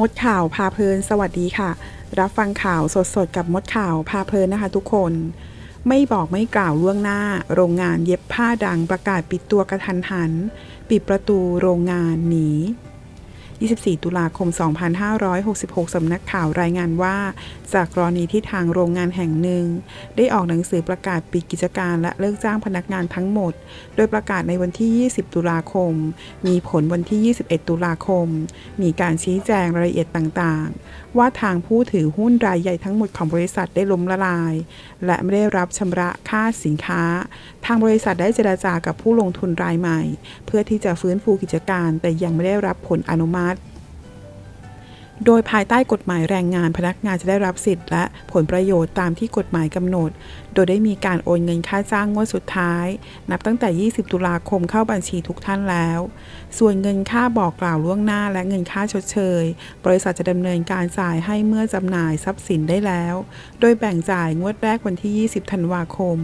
มดข่าวพาเพลินสวัสดีค่ะ รับฟังข่าวสดๆ กับมดข่าวพาเพลินนะคะทุกคน ไม่บอกไม่กล่าวล่วงหน้า โรงงานเย็บผ้าดังประกาศปิดตัวกระทันหัน ปิดประตูโรงงานหนี 24 ตุลาคม 2566 สำนักข่าวรายงานว่า จากกรณีที่ทางโรงงานแห่งหนึ่ง ได้ออกหนังสือประกาศปิดกิจการและเลิกจ้างพนักงานทั้งหมด โดยประกาศในวันที่ 20 ตุลาคม มีผลวันที่ 21 ตุลาคม มีการชี้แจงรายละเอียดต่างๆ ว่าทางผู้ถือหุ้นรายใหญ่ทั้งหมดของบริษัทได้ล้มละลาย และไม่ได้รับชำระค่าสินค้า ทางบริษัทได้เจราจากับผู้ลงทุนรายใหม่ เพื่อที่จะฟื้นฟูกิจการ แต่ยังไม่ได้รับผลอนุมัติ โดยภายใต้กฎหมายแรงงานพนักงานจะได้รับสิทธิ์และผลประโยชน์ตามที่กฎหมายกำหนด โดยได้มีการโอนเงินค่าจ้างงวดสุดท้าย นับตั้งแต่ 20 ตุลาคมเข้าบัญชีทุกท่านแล้ว ส่วนเงินค่าบอกกล่าวล่วงหน้าและเงินค่าชดเชย บริษัทจะดำเนินการจ่ายให้เมื่อจำหน่ายทรัพย์สินได้แล้ว โดยแบ่งจ่ายงวดแรกวันที่ 20 ธันวาคม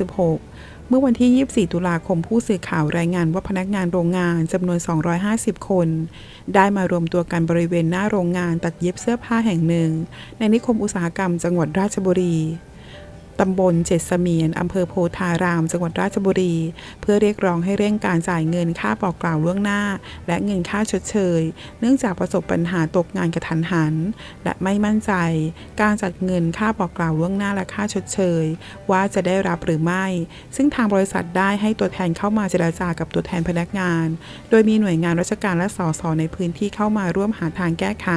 2566 มื่อวันที่ 24 ตุลาคมผู้สื่อข่าวรายงานว่าพนักงานโรงงานจำนวน 250 คน ได้มารวมตัวกันบริเวณหน้าโรงงานตัดเย็บเสื้อผ้าแห่งหนึ่ง ในนิคมอุตสาหกรรมจังหวัดราชบุรี ตำบลเจ็ดเสมียนอำเภอโพธาราม จังหวัดราชบุรี เพื่อเรียกร้องให้เร่งการจ่ายเงินค่าบอกกล่าวล่วงหน้า และเงินค่าชดเชย เนื่องจากประสบปัญหาตกงานกระทันหัน และไม่มั่นใจ การจัดเงินค่าบอกกล่าวล่วงหน้าและค่าชดเชย ว่าจะได้รับหรือไม่ ซึ่งทางบริษัทได้ให้ตัวแทนเข้ามาเจราจากับตัวแทนพนักงาน โดยมีหน่วยงานราชการและสสในพื้นที่เข้ามาร่วมหาทางแก้ไข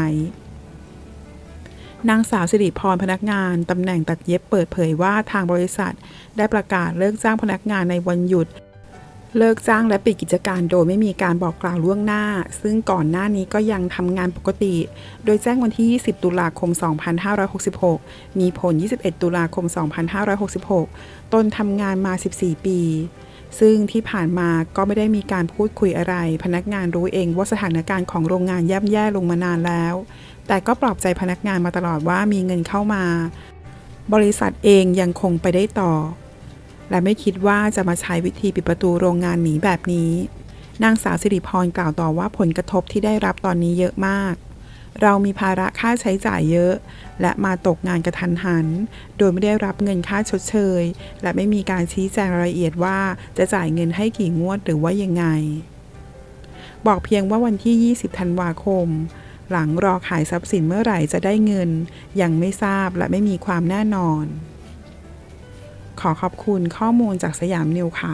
นางสาวสิริพรพนักงานตำแหน่งตัดเย็บเปิดเผยว่าทางบริษัท ได้ประกาศเลิกจ้างพนักงานในวันหยุด เลิกจ้างและปิดกิจการโดยไม่มีการบอกกล่าวล่วงหน้า ซึ่งก่อนหน้านี้ก็ยังทำงานปกติ โดยแจ้งวันที่ 20 ตุลาคม 2566 มีผล 21 ตุลาคม 2566 ตนทำงานมา 14 ปี ซึ่งที่ผ่านมาก็ไม่ได้มีการพูดคุยอะไร พนักงานรู้เองว่าสถานการณ์ของโรงงานย่ำแย่ลงมานานแล้ว แต่ก็ปลอบใจพนักงานมาตลอดว่ามีเงินเข้ามา บริษัทเองยังคงไปได้ต่อ และไม่คิดว่าจะมาใช้วิธีปิดประตูโรงงานหนีแบบนี้ นางสาวสิริพรกล่าวต่อว่าผลกระทบที่ได้รับตอนนี้เยอะมาก เรามีภาระค่าใช้จ่ายเยอะ และมาตกงานกระทันหัน โดยไม่ได้รับเงินค่าชดเชย และไม่มีการชี้แจงรายละเอียดว่าจะจ่ายเงินให้กี่งวดหรือว่ายังไง บอกเพียงว่าวันที่ 20 ธันวาคม หลังรอขายทรัพย์สินเมื่อไหร่จะได้เงิน ยังไม่ทราบและไม่มีความแน่นอน ขอขอบคุณข้อมูลจากสยามนิวค่ะ